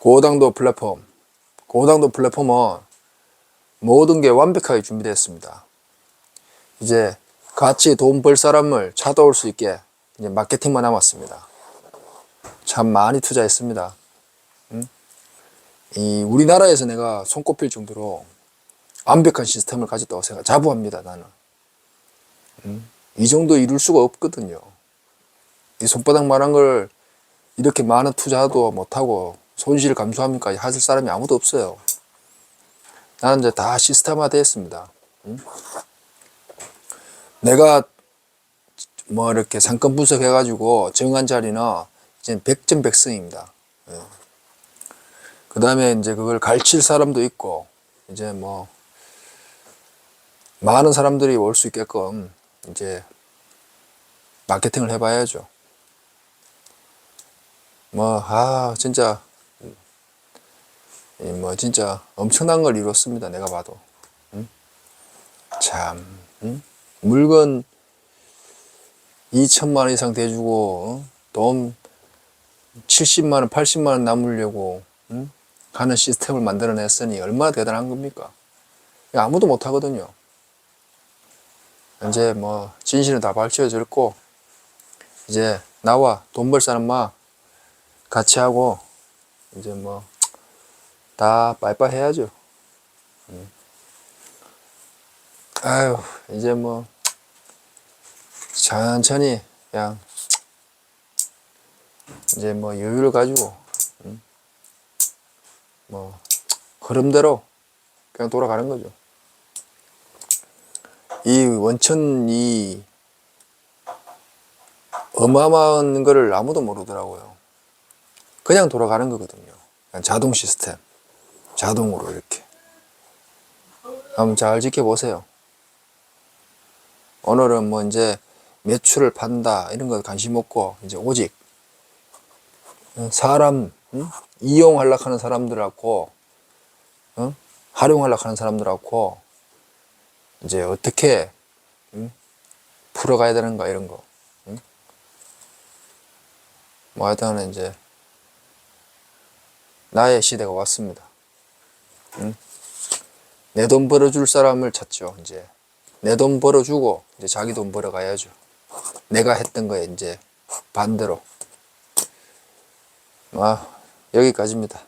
고당도 플랫폼. 고당도 플랫폼은 모든 게 완벽하게 준비되었습니다. 이제 같이 돈 벌 사람을 찾아올 수 있게 이제 마케팅만 남았습니다. 참 많이 투자했습니다. 음? 이 우리나라에서 내가 손꼽힐 정도로 완벽한 시스템을 가졌다고 생각, 자부합니다, 나는. 음? 이 정도 이룰 수가 없거든요. 이 손바닥만한 걸 이렇게 많은 투자도 못하고 손실 감수하니까 하실 사람이 아무도 없어요. 나는 이제 다 시스템화 되었습니다. 음? 내가 뭐 이렇게 상권 분석해가지고 정한 자리는 이제 백전백승입니다. 그 다음에 이제 그걸 가르칠 사람도 있고, 이제 뭐, 많은 사람들이 올 수 있게끔 이제 마케팅을 해봐야죠. 뭐, 아, 진짜, 이 뭐, 진짜 엄청난 걸 이뤘습니다. 내가 봐도. 음? 참, 음? 물건 2천만 원 이상 대주고, 어? 돈 70만 원, 80만 원 남으려고, 음? 하는 시스템을 만들어냈으니 얼마나 대단한 겁니까? 아무도 못 하거든요. 이제 뭐, 진실은 다 밝혀졌고, 이제 나와 돈 벌 사람만 같이 하고, 이제 뭐, 다 빠이빠이 해야죠. 음. 아유, 이제 뭐, 천천히, 그냥, 이제 뭐, 여유를 가지고, 음. 뭐, 흐름대로 그냥 돌아가는 거죠. 이 원천이 어마어마한 거를 아무도 모르더라고요. 그냥 돌아가는 거거든요. 그냥 자동 시스템. 자동으로 이렇게. 한번 잘 지켜보세요. 오늘은 뭐 이제 매출을 판다 이런 거 관심 없고 이제 오직 사람 응? 이용하려고 하는 사람들하고 응? 활용하려고 하는 사람들하고 이제 어떻게 응? 풀어가야 되는가 이런 거. 응? 뭐 하여튼 이제 나의 시대가 왔습니다. 내 돈 벌어줄 사람을 찾죠. 이제 내 돈 벌어주고 이제 자기 돈 벌어가야죠. 내가 했던 거에 이제 반대로. 아 여기까지입니다.